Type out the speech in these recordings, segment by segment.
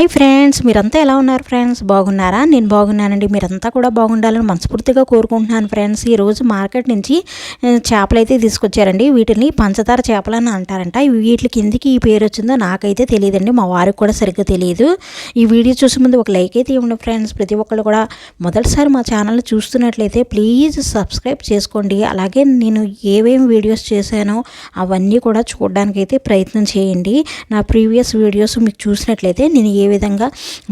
Hi friends మీరంతా ఎలా ఉన్నారు ఫ్రెండ్స్? బాగున్నారా? నేను బాగున్నానండి. మీరంతా కూడా బాగుండాలని మనస్ఫూర్తిగా కోరుకుంటున్నాను ఫ్రెండ్స్. ఈరోజు మార్కెట్ నుంచి చేపలు అయితే తీసుకొచ్చారండి. వీటిని పంచదార చేపలు అని అంటారంట. ఇవి వీటికి ఎందుకు ఈ పేరు వచ్చిందో నాకైతే తెలియదండి. మా వారికి కూడా సరిగ్గా తెలియదు. ఈ వీడియో చూసే ముందు ఒక లైక్ అయితే ఇవ్వండి ఫ్రెండ్స్. ప్రతి ఒక్కళ్ళు కూడా మొదటిసారి మా ఛానల్ చూస్తున్నట్లయితే ప్లీజ్ సబ్స్క్రైబ్ చేసుకోండి. అలాగే నేను ఏమేమి వీడియోస్ చేశానో అవన్నీ కూడా చూడడానికైతే ప్రయత్నం చేయండి. నా ప్రీవియస్ వీడియోస్ మీకు చూసినట్లయితే నేను ఏ విధంగా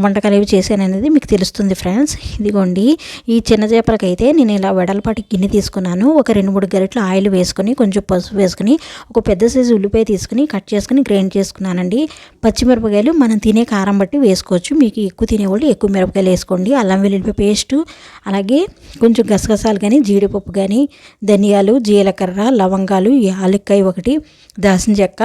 వంటకాలు ఏవి చేశాను అనేది మీకు తెలుస్తుంది ఫ్రెండ్స్. ఇదిగోండి ఈ చిన్న చేపలకైతే నేను ఇలా వెడల్పాటి గిన్నె తీసుకున్నాను. ఒక రెండు మూడు గరిటలు ఆయిల్ వేసుకొని కొంచెం పసుపు వేసుకొని ఒక పెద్ద సైజు ఉల్లిపాయ తీసుకుని కట్ చేసుకుని గ్రైండ్ చేసుకున్నానండి. పచ్చిమిరపకాయలు మనం తినే కారం బట్టి వేసుకోవచ్చు. మీకు ఎక్కువ తినేవాళ్ళు ఎక్కువ మిరపకాయలు వేసుకోండి. అల్లం వెల్లుల్లిపాయ పేస్టు అలాగే కొంచెం గసగసాలు కానీ జీడిపప్పు కానీ ధనియాలు జీలకర్ర లవంగాలు యాలక్కాయ ఒకటి దాసిన చెక్క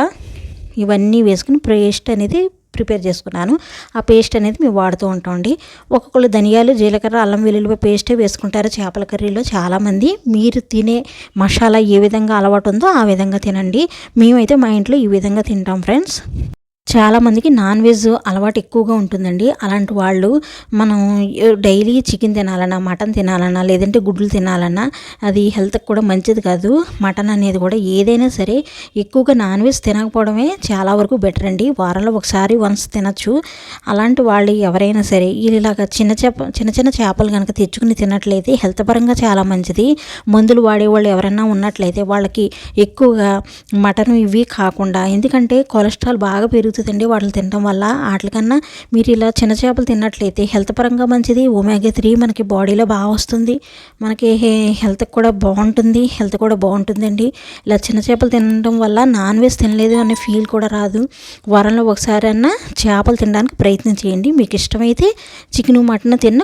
ఇవన్నీ వేసుకుని పేస్ట్ అనేది ప్రిపేర్ చేసుకున్నాను. ఆ పేస్ట్ అనేది మేము వాడుతూ ఉంటామండి. ఒక్కొక్కళ్ళు ధనియాలు జీలకర్ర అల్లం వెల్లుల్లిపాయ పేస్టే వేసుకుంటారు చేపల కర్రీలో చాలామంది. మీరు తినే మసాలా ఏ విధంగా అలవాటు ఉందో ఆ విధంగా తినండి. మేమైతే మా ఇంట్లో ఈ విధంగా తింటాం ఫ్రెండ్స్. చాలామందికి నాన్ వెజ్ అలవాటు ఎక్కువగా ఉంటుందండి. అలాంటి వాళ్ళు మనం డైలీ చికెన్ తినాలన్నా మటన్ తినాలన్నా లేదంటే గుడ్లు తినాలన్నా అది హెల్త్కి కూడా మంచిది కాదు. మటన్ అనేది కూడా ఏదైనా సరే ఎక్కువగా నాన్ వెజ్ తినకపోవడమే చాలా వరకు బెటర్ అండి. వారంలో ఒకసారి వన్స్ తినచ్చు. అలాంటి వాళ్ళు ఎవరైనా సరే ఇలాగ చిన్న చేప చిన్న చిన్న చేపలు కనుక తెచ్చుకుని తిన్నట్లయితే హెల్త్ పరంగా చాలా మంచిది. మందులు వాడేవాళ్ళు ఎవరైనా ఉన్నట్లయితే వాళ్ళకి ఎక్కువగా మటన్ ఇవి కాకుండా ఎందుకంటే కొలెస్ట్రాల్ బాగా పెరుగుతుందండి వాటిని తినడం వల్ల వాటికన్నా మీరు ఇలా చిన్న చేపలు తిన్నట్లయితే హెల్త్ పరంగా మంచిది. ఒమేగా త్రీ మనకి బాడీలో బాగా వస్తుంది. మనకి హెల్త్ కూడా బాగుంటుంది. హెల్త్ కూడా బాగుంటుందండి. ఇలా చిన్న చేపలు తినడం వల్ల నాన్ వెజ్ తినలేదు అనే ఫీల్ కూడా రాదు. వారంలో ఒకసారి అన్నా చేపలు తినడానికి ప్రయత్నం చేయండి. మీకు ఇష్టమైతే చికెన్ మటన్ తిన్న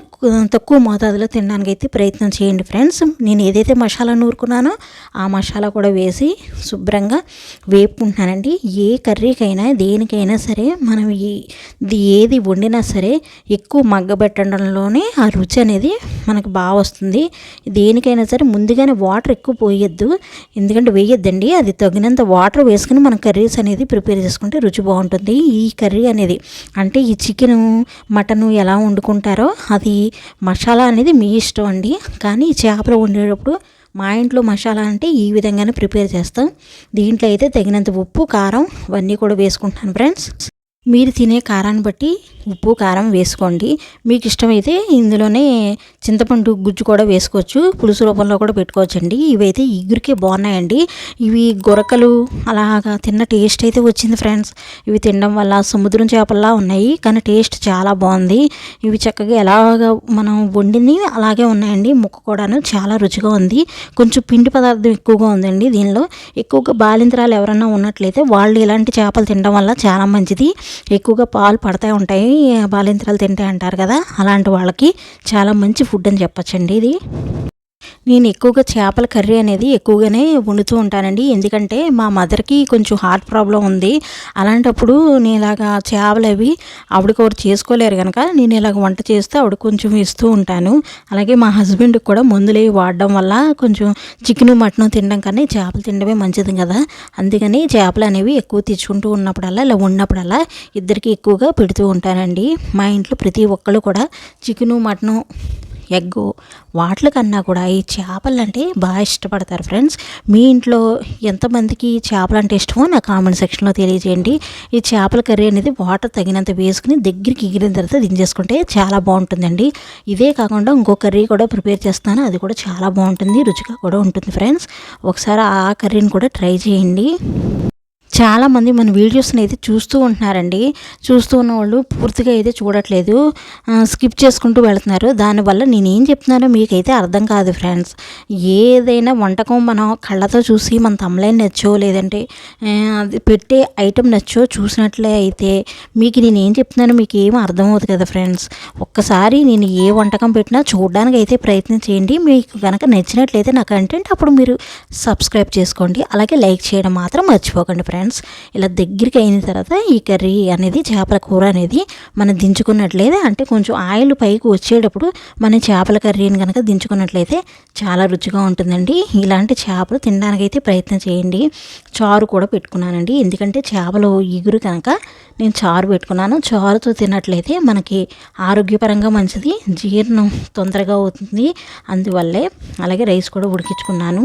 తక్కువ మోతాదులో తినడానికి అయితే ప్రయత్నం చేయండి ఫ్రెండ్స్. నేను ఏదైతే మసాలా నూరుకున్నానో ఆ మసాలా కూడా వేసి శుభ్రంగా వేపుకుంటున్నానండి. ఏ కర్రీకైనా దేనికైనా అయినా సరే మనం ఈ ఇది ఏది వండినా సరే ఎక్కువ మగ్గబెట్టడంలోనే ఆ రుచి అనేది మనకు బాగా వస్తుంది. దేనికైనా సరే ముందుగానే వాటర్ ఎక్కువ పోయొద్దు. ఎందుకంటే వేయొద్దండి. అది తగినంత వాటర్ వేసుకుని మనం కర్రీస్ అనేది ప్రిపేర్ చేసుకుంటే రుచి బాగుంటుంది. ఈ కర్రీ అనేది అంటే ఈ చికెను మటను ఎలా వండుకుంటారో అది మసాలా అనేది మీ ఇష్టం అండి. కానీ ఈ చేపలు వండేటప్పుడు మా ఇంట్లో మసాలా అంటే ఈ విధంగానే ప్రిపేర్ చేస్తాం. దీంట్లో అయితే తగినంత ఉప్పు కారం ఇవన్నీ కూడా వేసుకుంటాను ఫ్రెండ్స్. మీరు తినే కారాన్ని బట్టి ఉప్పు కారం వేసుకోండి. మీకు ఇష్టమైతే ఇందులోనే చింతపండు గుజ్జు కూడా వేసుకోవచ్చు. పులుసు రూపంలో కూడా పెట్టుకోవచ్చండి. ఇవైతే ఇగురికే బాగున్నాయండి. ఇవి గొరకలు అలాగా తిన్న టేస్ట్ అయితే వచ్చింది ఫ్రెండ్స్. ఇవి తినడం వల్ల సముద్రం చేపల్లా ఉన్నాయి కానీ టేస్ట్ చాలా బాగుంది. ఇవి చక్కగా ఎలాగ మనం వండింది అలాగే ఉన్నాయండి. ముక్క కూడాను చాలా రుచిగా ఉంది. కొంచెం పిండి పదార్థం ఎక్కువగా ఉందండి దీనిలో. ఎక్కువగా బాలింతరాలు ఎవరన్నా ఉన్నట్లయితే వాళ్ళు ఇలాంటి చేపలు తినడం వల్ల చాలా మంచిది. ఎక్కువగా పాలు పడతా ఉంటాయి. బాలింతరాలు తింటాయి అంటారు కదా అలాంటి వాళ్ళకి చాలా మంచి ఫుడ్ అని చెప్పచ్చండి ఇది. నేను ఎక్కువగా చేపల కర్రీ అనేది ఎక్కువగానే వండుతూ ఉంటానండి. ఎందుకంటే మా మదర్కి కొంచెం హార్ట్ ప్రాబ్లం ఉంది. అలాంటప్పుడు నేను ఇలాగా చేపలు అవి ఆవిడకి ఒకటి చేసుకోలేరు కనుక నేను ఇలాగ వంట చేస్తే ఆవిడ కొంచెం ఇస్తూ ఉంటాను. అలాగే మా హస్బెండ్కి కూడా మందులు అవి వాడడం వల్ల కొంచెం చికెన్ మటన్ తినడం కన్నా చేపలు తినడమే మంచిది కదా. అందుకని చేపలు అనేవి ఎక్కువ తెచ్చుకుంటూ ఉన్నప్పుడల్లా ఇలా ఉన్నప్పుడల్లా ఇద్దరికి ఎక్కువగా పెడుతూ ఉంటానండి. మా ఇంట్లో ప్రతి ఒక్కళ్ళు కూడా చికెను మటను ఎగ్గు వాటి కన్నా కూడా ఈ చేపలు అంటే బాగా ఇష్టపడతారు ఫ్రెండ్స్. మీ ఇంట్లో ఎంతమందికి చేపలు అంటే ఇష్టమో నా కామెంట్ సెక్షన్లో తెలియజేయండి. ఈ చేపల కర్రీ అనేది వాటర్ తగినంత వేసుకుని దగ్గరికి ఎగిరిన తర్వాత దించేసుకుంటే చాలా బాగుంటుందండి. ఇదే కాకుండా ఇంకో కర్రీ కూడా ప్రిపేర్ చేస్తాను. అది కూడా చాలా బాగుంటుంది రుచిగా కూడా ఉంటుంది ఫ్రెండ్స్. ఒకసారి ఆ కర్రీని కూడా ట్రై చేయండి. చాలామంది మన వీడియోస్ని అయితే చూస్తూ ఉంటున్నారండి. చూస్తూ ఉన్న వాళ్ళు పూర్తిగా అయితే చూడట్లేదు. స్కిప్ చేసుకుంటూ వెళ్తున్నారు. దానివల్ల నేనేం చెప్తున్నానో మీకైతే అర్థం కాదు ఫ్రెండ్స్. ఏదైనా వంటకం మనం కళ్ళతో చూసి మన తమలైన నచ్చో లేదంటే అది పెట్టే ఐటెం నచ్చో చూసినట్లే అయితే మీకు నేనేం చెప్తున్నానో మీకు ఏం అర్థమవుతుంది కదా ఫ్రెండ్స్. ఒక్కసారి నేను ఏ వంటకం పెట్టినా చూడడానికి అయితే ప్రయత్నం చేయండి. మీకు కనుక నచ్చినట్లయితే నా కంటెంట్ అప్పుడు మీరు సబ్స్క్రైబ్ చేసుకోండి. అలాగే లైక్ చేయడం మాత్రం మర్చిపోకండి ఫ్రెండ్స్. ఫ్రెండ్స్ ఇలా దగ్గరికి అయిన తర్వాత ఈ కర్రీ అనేది చేపల కూర అనేది మనం దించుకున్నట్లయితే అంటే కొంచెం ఆయిల్ పైకి వచ్చేటప్పుడు మన చేపల కర్రీని కనుక దించుకున్నట్లయితే చాలా రుచిగా ఉంటుందండి. ఇలాంటి చేపలు తినడానికైతే ప్రయత్నం చేయండి. చారు కూడా పెట్టుకున్నానండి. ఎందుకంటే చేపలు ఇగురు కనుక నేను చారు పెట్టుకున్నాను. చారుతో తిన్నట్లయితే మనకి ఆరోగ్యపరంగా మంచిది జీర్ణం తొందరగా అవుతుంది. అందువల్లే అలాగే రైస్ కూడా ఉడికించుకున్నాను.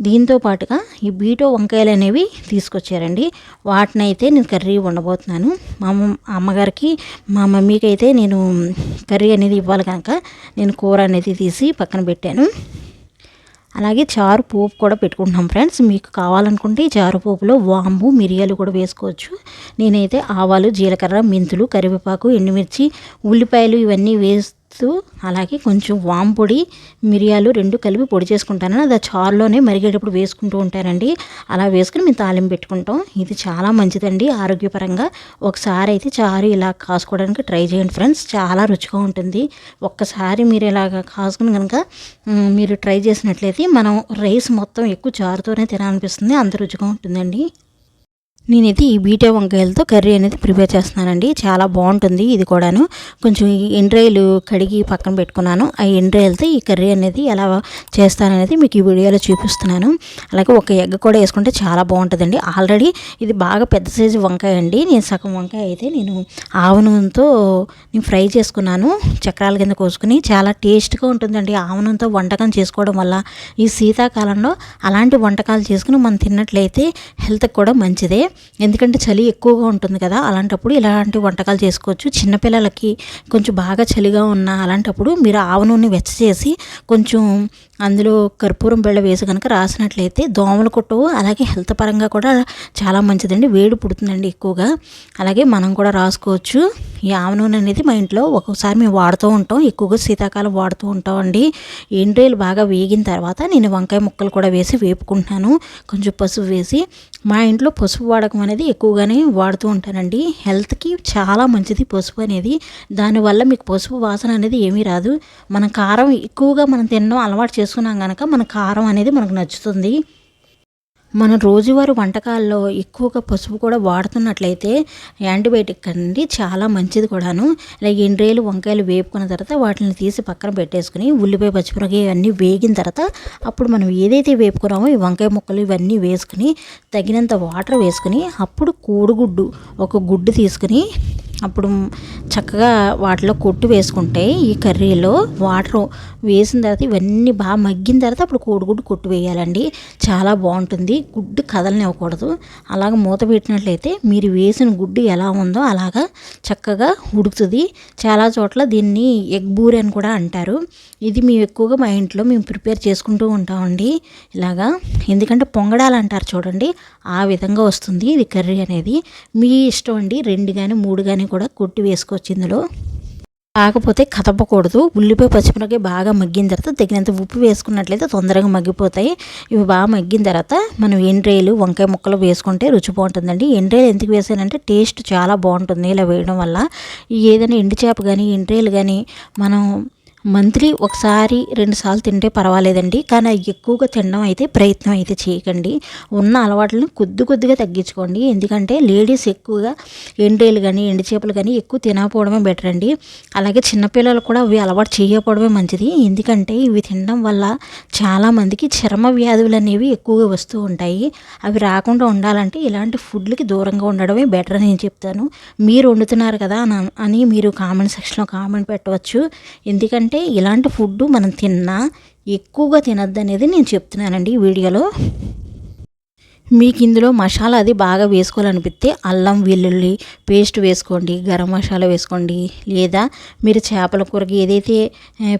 దీంతో పాటుగా ఈ బీటో వంకాయలు అనేవి తీసుకొచ్చారండి. వాటినైతే నేను కర్రీ వండబోతున్నాను. మా అమ్మగారికి మా మమ్మీకి అయితే నేను కర్రీ అనేది ఇవ్వాలి కనుక నేను కూర అనేది తీసి పక్కన పెట్టాను. అలాగే చారు పోపు కూడా పెట్టుకుంటున్నాం ఫ్రెండ్స్. మీకు కావాలనుకుంటే ఈ చారు పోపులో వాంబు మిరియాలు కూడా వేసుకోవచ్చు. నేనైతే ఆవాలు జీలకర్ర మెంతులు కరివేపాకు ఎండుమిర్చి ఉల్లిపాయలు ఇవన్నీ వేసి వేస్తూ అలాగే కొంచెం వాంపొడి మిరియాలు రెండు కలిపి పొడి చేసుకుంటాను అది చారులోనే మరిగేటప్పుడు వేసుకుంటూ ఉంటానండి అలా వేసుకుని మేము తాలింపు పెట్టుకుంటాం. ఇది చాలా మంచిదండి ఆరోగ్యపరంగా. ఒకసారి అయితే చారు ఇలా కాసుకోవడానికి ట్రై చేయండి ఫ్రెండ్స్. చాలా రుచిగా ఉంటుంది. ఒక్కసారి మీరు ఇలాగ కాసుకుని కనుక మీరు ట్రై చేసినట్లయితే మనం రైస్ మొత్తం ఎక్కువ చారుతోనే తినాలనిపిస్తుంది. అంత రుచిగా ఉంటుందండి. నేనైతే ఈ బీటే వంకాయలతో కర్రీ అనేది ప్రిపేర్ చేస్తున్నానండి. చాలా బాగుంటుంది ఇది కూడాను. కొంచెం ఎండ్రాయిలు కడిగి పక్కన పెట్టుకున్నాను. ఆ ఎండ్రాయిలతో ఈ కర్రీ అనేది ఎలా చేస్తాననేది మీకు ఈ వీడియోలో చూపిస్తున్నాను. అలాగే ఒక ఎగ్ కూడా వేసుకుంటే చాలా బాగుంటుందండి. ఆల్రెడీ ఇది బాగా పెద్ద సైజు వంకాయ అండి. నేను సగం వంకాయ అయితే నేను ఆవ నూనెతో నేను ఫ్రై చేసుకున్నాను. చక్రాల కింద కోసుకుని చాలా టేస్ట్గా ఉంటుందండి. ఆవ నూనెతో వంటకం చేసుకోవడం వల్ల ఈ శీతాకాలంలో అలాంటి వంటకాలు చేసుకుని మనం తిన్నట్లయితే హెల్త్కి కూడా మంచిదే. ఎందుకంటే చలి ఎక్కువగా ఉంటుంది కదా అలాంటప్పుడు ఇలాంటి వంటకాలు చేసుకోవచ్చు. చిన్నపిల్లలకి కొంచెం బాగా చలిగా ఉన్న అలాంటప్పుడు మీరు ఆవ నూనె వెచ్చ చేసి కొంచెం అందులో కర్పూరం బెళ్ళ వేసి కనుక రాసినట్లయితే దోమలు కొట్టవు. అలాగే హెల్త్ పరంగా కూడా చాలా మంచిదండి. వేడి పుడుతుందండి ఎక్కువగా. అలాగే మనం కూడా రాసుకోవచ్చు. ఈ ఆవ నూనె అనేది మా ఇంట్లో ఒక్కొక్కసారి మేము వాడుతూ ఉంటాం. ఎక్కువగా శీతాకాలం వాడుతూ ఉంటామండి. ఎండ్రేలు బాగా వేగిన తర్వాత నేను వంకాయ ముక్కలు కూడా వేసి వేపుకుంటున్నాను. కొంచెం పసుపు వేసి మా ఇంట్లో పసుపు వాడకం అనేది ఎక్కువగానే వాడుతూ ఉంటానండి. హెల్త్కి చాలా మంచిది పసుపు అనేది. దానివల్ల మీకు పసుపు వాసన అనేది ఏమీ రాదు. మనం కారం ఎక్కువగా మనం తినడం అలవాటు చేసుకున్నాం కనుక మన కారం అనేది మనకు నచ్చుతుంది. మన రోజువారి వంటకాల్లో ఎక్కువగా పసుపు కూడా వాడుతున్నట్లయితే యాంటీబయాటిక్ అండి చాలా మంచిది కూడాను. ఇలా ఎండ్రేలు వంకాయలు వేపుకున్న తర్వాత వాటిని తీసి పక్కన పెట్టేసుకుని ఉల్లిపాయ పచ్చిమిరకాయ ఇవన్నీ వేగిన తర్వాత అప్పుడు మనం ఏదైతే వేపుకున్నామో ఈ వంకాయ ముక్కలు ఇవన్నీ వేసుకుని తగినంత వాటర్ వేసుకుని అప్పుడు కోడిగుడ్డు ఒక గుడ్డు తీసుకుని అప్పుడు చక్కగా వాటిలో కొట్టు వేసుకుంటే ఈ కర్రీలో వాటర్ వేసిన తర్వాత ఇవన్నీ బాగా మగ్గిన తర్వాత అప్పుడు కోడిగుడ్డు కొట్టు వేయాలండి. చాలా బాగుంటుంది. గుడ్డు కదలనివ్వకూడదు. అలాగ మూత పెట్టినట్లయితే మీరు వేసిన గుడ్డు ఎలా ఉందో అలాగా చక్కగా ఉడుకుతుంది. చాలా చోట్ల దీన్ని ఎగ్ బూరి అని కూడా అంటారు. ఇది మేము ఎక్కువగా మా ఇంట్లో మేము ప్రిపేర్ చేసుకుంటూ ఉంటామండి. ఇలాగా. ఎందుకంటే పొంగడాలు అంటారు చూడండి. ఆ విధంగా వస్తుంది ఇది కర్రీ అనేది. మీ ఇష్టం అండి. రెండు కానీ మూడు కానీ కూడా కొట్టి వేసుకోవచ్చు ఇందులో. కాకపోతే కదపకూడదు. ఉల్లిపాయ పచ్చిమిరపకాయ బాగా మగ్గిన తర్వాత తగినంత ఉప్పు వేసుకున్నట్లయితే తొందరగా మగ్గిపోతాయి. ఇవి బాగా మగ్గిన తర్వాత మనం ఎండ్రేలు వంకాయ ముక్కలు వేసుకుంటే రుచి బాగుంటుందండి. ఎండ్రేలు ఎందుకు వేసానంటే టేస్ట్ చాలా బాగుంటుంది ఇలా వేయడం వల్ల. ఏదైనా ఎండు చేప కానీ ఎండ్రేలు కానీ మనం మంత్లీ ఒకసారి రెండుసార్లు తింటే పర్వాలేదండి. కానీ ఎక్కువగా తినడం అయితే ప్రయత్నం అయితే చేయకండి. ఉన్న అలవాట్లను కొద్ది కొద్దిగా తగ్గించుకోండి. ఎందుకంటే లేడీస్ ఎక్కువగా ఎండేలు కానీ ఎండు చేపలు కానీ ఎక్కువ తినకపోవడమే బెటర్ అండి. అలాగే చిన్నపిల్లలు కూడా అవి అలవాటు చేయకపోవడమే మంచిది. ఎందుకంటే ఇవి తినడం వల్ల చాలామందికి చర్మ వ్యాధులు అనేవి ఎక్కువగా వస్తూ ఉంటాయి. అవి రాకుండా ఉండాలంటే ఇలాంటి ఫుడ్లకి దూరంగా ఉండడమే బెటర్ అని నేను చెప్తాను. మీరు వండుతున్నారు కదా అని మీరు కామెంట్ సెక్షన్లో కామెంట్ పెట్టవచ్చు. ఎందుకంటే ఇలాంటి ఫుడ్ మనం తిన్నా ఎక్కువగా తినద్దు అనేది నేను చెప్తున్నానండి ఈ వీడియోలో. మీకు ఇందులో మసాలా అది బాగా వేసుకోవాలనిపిస్తే అల్లం వెల్లుల్లి పేస్ట్ వేసుకోండి గరం మసాలా వేసుకోండి. లేదా మీరు చేపల కూరకి ఏదైతే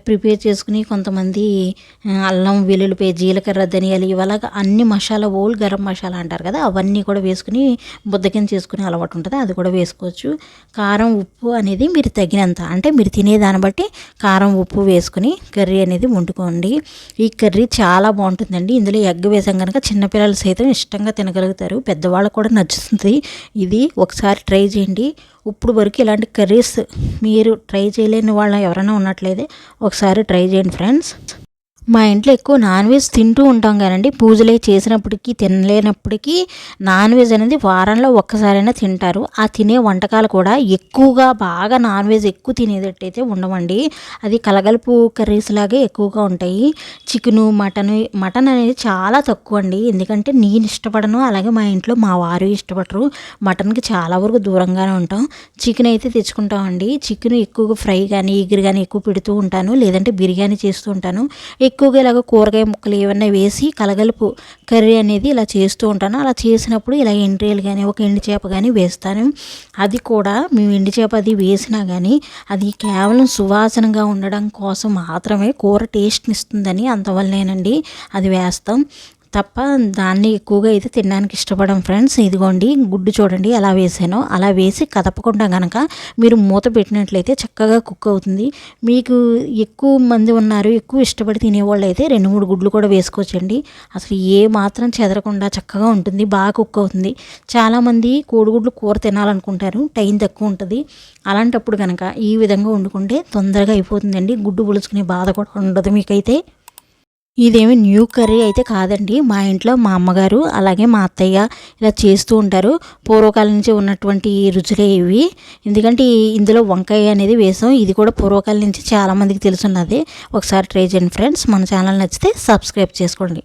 ప్రిపేర్ చేసుకుని కొంతమంది అల్లం వెల్లుల్లిపై జీలకర్ర ధనియాలు ఇవలాగా అన్ని మసాలా ఓల్ గరం మసాలా అంటారు కదా అవన్నీ కూడా వేసుకుని ముద్ద చేసుకునే అలవాటు ఉంటుంది. అది కూడా వేసుకోవచ్చు. కారం ఉప్పు అనేది మీరు తగినంత అంటే మీరు తినేదాన్ని బట్టి కారం ఉప్పు వేసుకుని కర్రీ అనేది వండుకోండి. ఈ కర్రీ చాలా బాగుంటుందండి. ఇందులో ఎగ్ వేసాం కనుక చిన్నపిల్లలు సైతం ఇష్టం ఇష్టంగా తినగలుగుతారు. పెద్దవాళ్ళకు కూడా నచ్చుతుంది. ఇది ఒకసారి ట్రై చేయండి. ఇప్పుడు వరకు ఇలాంటి కర్రీస్ మీరు ట్రై చేయలేని వాళ్ళ ఎవరైనా ఉన్నట్లయితే ఒకసారి ట్రై చేయండి ఫ్రెండ్స్. మా ఇంట్లో ఎక్కువ నాన్ వెజ్ తింటూ ఉంటాం కానండి పూజలు చేసినప్పటికీ తినలేనప్పటికీ నాన్ వెజ్ అనేది వారంలో ఒక్కసారైనా తింటారు. ఆ తినే వంటకాలు కూడా ఎక్కువగా బాగా నాన్ వెజ్ ఎక్కువ తినేటట్టయితే ఉండవండి. అది కలగలుపు కర్రీస్ లాగే ఎక్కువగా ఉంటాయి. చికెను మటన్ మటన్ అనేది చాలా తక్కువ అండి ఎందుకంటే నేను ఇష్టపడను అలాగే మా ఇంట్లో మా వారు ఇష్టపడరు. మటన్కి చాలా వరకు దూరంగానే ఉంటాం. చికెన్ అయితే తెచ్చుకుంటామండి. చికెన్ ఎక్కువగా ఫ్రై కానీ ఎగురు కానీ ఎక్కువ పెడుతూ ఉంటాను. లేదంటే బిర్యానీ చేస్తూ ఉంటాను. ఎక్కువగా ఇలాగ కూరగాయ ముక్కలు ఏమన్నా వేసి కలగలుపు కర్రీ అనేది ఇలా చేస్తూ ఉంటాను. అలా చేసినప్పుడు ఇలా ఎండ్రియలు కానీ ఒక ఎండి చేప కానీ వేస్తాను. అది కూడా మేము ఎండి చేప అది వేసినా కానీ అది కేవలం సువాసనగా ఉండడం కోసం మాత్రమే కూర టేస్ట్ని ఇస్తుందని అంతవల్లనేనండి అది వేస్తాం. తప్ప దాన్ని ఎక్కువగా అయితే తినడానికి ఇష్టపడం ఫ్రెండ్స్. ఇదిగోండి గుడ్డు చూడండి అలా వేసానో. అలా వేసి కదపకుండా కనుక మీరు మూత పెట్టినట్లయితే చక్కగా కుక్ అవుతుంది. మీకు ఎక్కువ మంది ఉన్నారు ఎక్కువ ఇష్టపడి తినేవాళ్ళు అయితే రెండు మూడు గుడ్లు కూడా వేసుకోవచ్చండి. అసలు ఏ మాత్రం చెదరకుండా చక్కగా ఉంటుంది బాగా కుక్ అవుతుంది. చాలామంది కోడిగుడ్లు కూర తినాలనుకుంటారు టైం తక్కువ ఉంటుంది. అలాంటప్పుడు కనుక ఈ విధంగా వండుకుంటే తొందరగా అయిపోతుందండి. గుడ్డు పులుచుకునే బాధ కూడా ఉండదు మీకైతే. ఇదేమి న్యూ కర్రీ అయితే కాదండి. మా ఇంట్లో మా అమ్మగారు అలాగే మా అత్తయ్య ఇలా చేస్తూ ఉంటారు. పూర్వకాలం నుంచి ఉన్నటువంటి రుచులే ఇవి. ఎందుకంటే ఇందులో వంకాయ అనేది వేసాం. ఇది కూడా పూర్వకాలం నుంచి చాలామందికి తెలుసున్నది. ఒకసారి ట్రై చేయండి ఫ్రెండ్స్ మన ఛానల్ నచ్చితే సబ్స్క్రైబ్ చేసుకోండి.